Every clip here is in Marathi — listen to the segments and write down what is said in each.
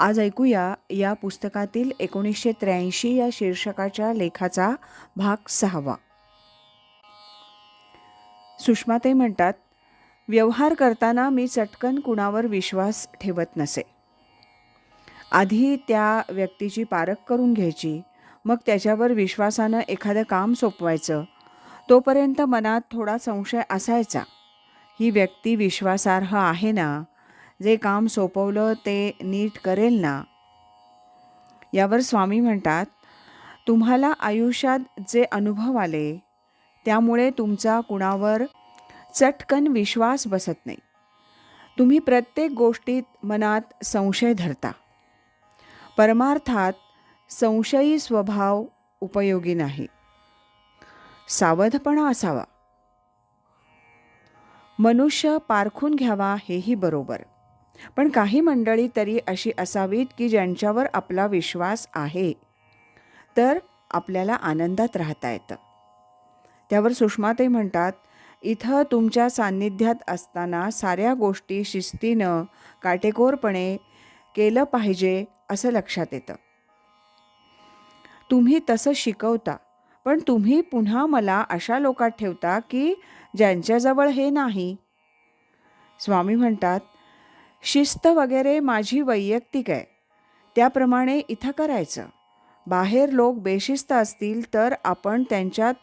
आज ऐकूया या पुस्तकातील एकोणीसशे त्र्याऐंशी या शीर्षकाच्या लेखाचा भाग सहावा. सुषमाताई म्हणतात व्यवहार करताना मी चटकन कुणावर विश्वास ठेवत नसे. आधी त्या व्यक्तीची पारख करून घ्यायची मग त्याच्यावर विश्वासानं एखादं काम सोपवायचं. तोपर्यंत मनात थोडा संशय असायचा. ही व्यक्ती विश्वासार्ह आहे ना? जे काम सोपवलं ते नीट करेल ना? यावर स्वामी म्हणतात तुम्हाला आयुष्यात जे अनुभव आले त्यामुळे तुमचा कुणावर चटकन विश्वास बसत नाही. तुम्ही प्रत्येक गोष्टीत मनात संशय धरता. परमार्थात संशयी स्वभाव उपयोगी नाही. सावधपणा असावा. मनुष्य पारखून घ्यावा हेही बरोबर. पण काही मंडळी तरी अशी असावीत की ज्यांच्यावर आपला विश्वास आहे. तर आपल्याला आनंदात राहता येतं. त्यावर सुषमाताई म्हणतात इथं तुमच्या सान्निध्यात असताना साऱ्या गोष्टी शिस्तीनं काटेकोरपणे केलं पाहिजे असं लक्षात येतं. तुम्ही तसं शिकवता पण तुम्ही पुन्हा मला अशा लोकात ठेवता की ज्यांच्याजवळ हे नाही. स्वामी म्हणतात शिस्त वगैरे माझी वैयक्तिक आहे. त्याप्रमाणे इथं करायचं. बाहेर लोक बेशिस्त असतील तर आपण त्यांच्यात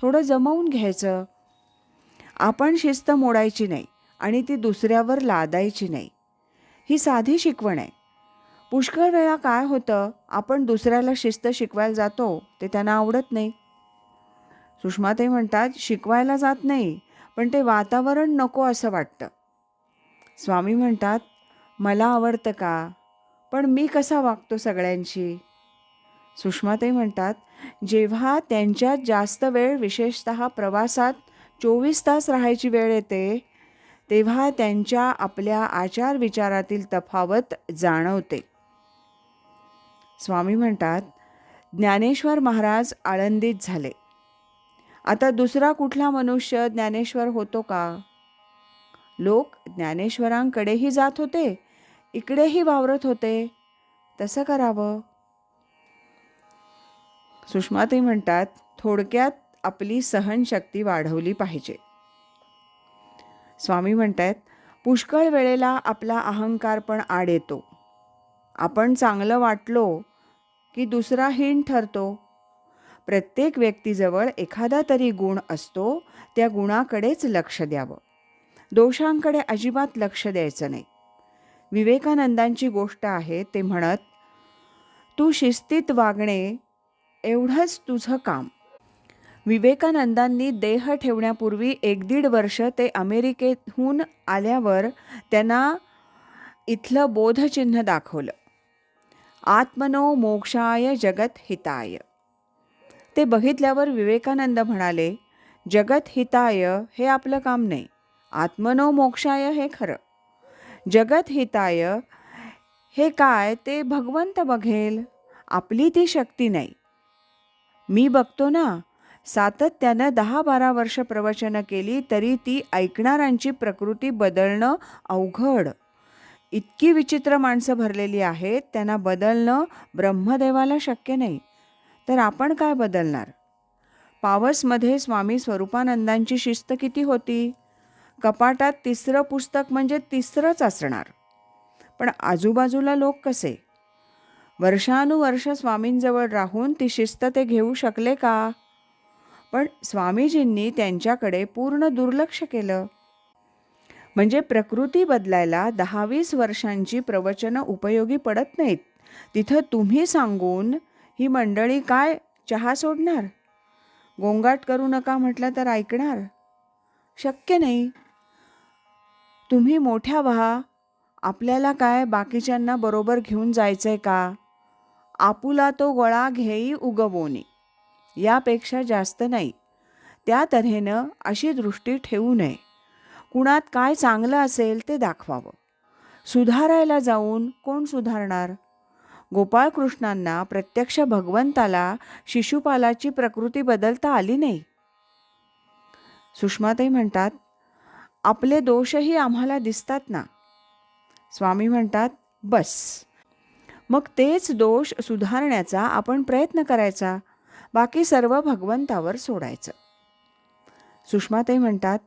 थोडं जमवून घ्यायचं. आपण शिस्त मोडायची नाही आणि ती दुसऱ्यावर लादायची नाही. ही साधी शिकवण आहे. पुष्कळ वेळा काय होतं आपण दुसऱ्याला शिस्त शिकवायला जातो ते त्यांना आवडत नाही. सुषमा ते म्हणतात शिकवायला जात नाही पण ते वातावरण नको असं वाटतं. स्वामी म्हणतात मला आवडतं का? पण मी कसा वागतो सगळ्यांशी? सुषमाताई म्हणतात जेव्हा त्यांच्यात जास्त वेळ विशेषत प्रवासात चोवीस तास राहायची वेळ येते तेव्हा त्यांच्या आपल्या आचार विचारातील तफावत जाणवते. स्वामी म्हणतात ज्ञानेश्वर महाराज आळंदीत झाले. आता दुसरा कुठला मनुष्य ज्ञानेश्वर होतो का? लोक ज्ञानेश्वरांकडेही जात होते इकडेही वावरत होते. तसं करावं. सुषमाताई म्हणतात थोडक्यात आपली सहनशक्ती वाढवली पाहिजे. स्वामी म्हणतात पुष्कळ वेळेला आपला अहंकार पण आड येतो. आपण चांगलं वाटलो की दुसरा हीन ठरतो. प्रत्येक व्यक्तीजवळ एखादा तरी गुण असतो त्या गुणाकडेच लक्ष द्यावं. दोषांकडे अजिबात लक्ष द्यायचं नाही. विवेकानंदांची गोष्ट आहे ते म्हणत तू शिस्तीत वागणे एवढंच तुझं काम. विवेकानंदांनी देह ठेवण्यापूर्वी एक दीड वर्ष ते अमेरिकेहून आल्यावर त्यांना इथलं बोधचिन्ह दाखवलं. आत्मनो मोक्षाय जगत हिताय. ते बघितल्यावर विवेकानंद म्हणाले जगत हिताय हे आपलं काम नाही. आत्मनो मोक्षाय हे खरं. जगत हिताय हे काय ते भगवंत बघेल आपली ती शक्ती नाही. मी बघतो ना सातत्यानं दहा बारा वर्ष प्रवचनं केली तरी ती ऐकणाऱ्यांची प्रकृती बदलणं अवघड. इतकी विचित्र माणसं भरलेली आहेत त्यांना बदलणं ब्रह्मदेवाला शक्य नाही. तर आपण काय बदलणार? पावसमध्ये स्वामी स्वरूपानंदांची शिस्त किती होती? कपाटात तिसरं पुस्तक म्हणजे तिसरंच असणार. पण आजूबाजूला लोक कसे? वर्षानुवर्ष स्वामींजवळ राहून ती शिस्त ते घेऊ शकले का? पण स्वामीजींनी त्यांच्याकडे पूर्ण दुर्लक्ष केलं. म्हणजे प्रकृती बदलायला दहावीस वर्षांची प्रवचनं उपयोगी पडत नाहीत. तिथं तुम्ही सांगून ही मंडळी काय चहा सोडणार? गोंगाट करू नका म्हटलं तर ऐकणार? शक्य नाही. तुम्ही मोठ्या व्हा. आपल्याला काय बाकीच्यांना बरोबर घेऊन जायचं आहे का? आपुला तो गोळा घेई उगवोने. यापेक्षा जास्त नाही. त्या तऱ्हेनं अशी दृष्टी ठेवू नये. कुणात काय चांगलं असेल ते दाखवावं. सुधारायला जाऊन कोण सुधारणार? गोपाळकृष्णांना प्रत्यक्ष भगवंताला शिशुपालाची प्रकृती बदलता आली नाही. सुषमाताई म्हणतात आपले दोषही आम्हाला दिसतात ना? स्वामी म्हणतात बस. मग तेच दोष सुधारण्याचा आपण प्रयत्न करायचा बाकी सर्व भगवंतावर सोडायचं. सुषमाताई म्हणतात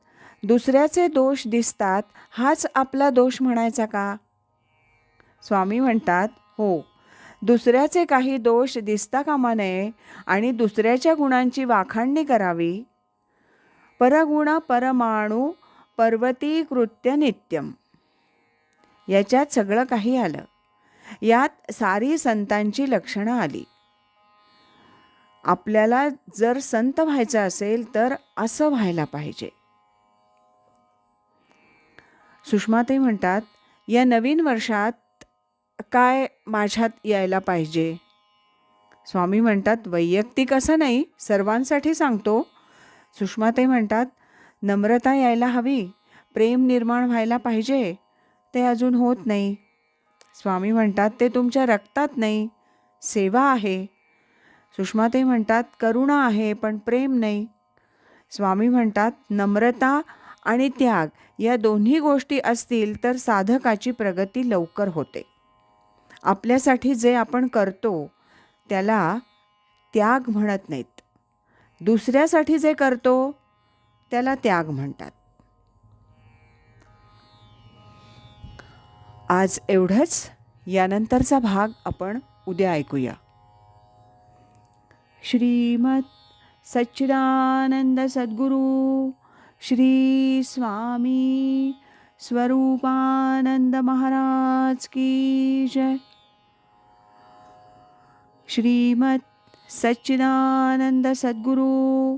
दुसऱ्याचे दोष दिसतात हाच आपला दोष म्हणायचा का? स्वामी म्हणतात हो दुसऱ्याचे काही दोष दिसता कामा नये आणि दुसऱ्याच्या गुणांची वाखाणणी करावी. परगुण परमाणू पर्वतीकृत्य नित्यम. याच्यात सगळं काही आलं. यात सारी संतांची लक्षणं आली. आपल्याला जर संत व्हायचं असेल तर असं व्हायला पाहिजे. सुषमाताई म्हणतात या नवीन वर्षात काय माझ्यात यायला पाहिजे? स्वामी म्हणतात वैयक्तिक असं नाही सर्वांसाठी सांगतो. सुषमाताई म्हणतात नम्रता यायला हवी. प्रेम निर्माण व्हायला पाहिजे. ते अजून होत नाही. स्वामी म्हणतात ते तुमच्या रक्तात नाही. सेवा आहे. सुषमाताई म्हणतात करुणा आहे पण प्रेम नाही. स्वामी म्हणतात नम्रता आणि त्याग या दोन्ही गोष्टी असतील तर साधकाची प्रगती लवकर होते. आपल्यासाठी जे आपण करतो त्याला त्याग म्हणत नाहीत. दुसऱ्यासाठी जे करतो त्याला त्याग म्हणतात. आज एवढंच. यानंतरचा भाग आपण उद्या ऐकूया. श्रीमत सच्चिदानंद सद्गुरू श्री स्वामी स्वरूपानंद महाराज की जय. श्रीमत सच्चिदानंद सद्गुरू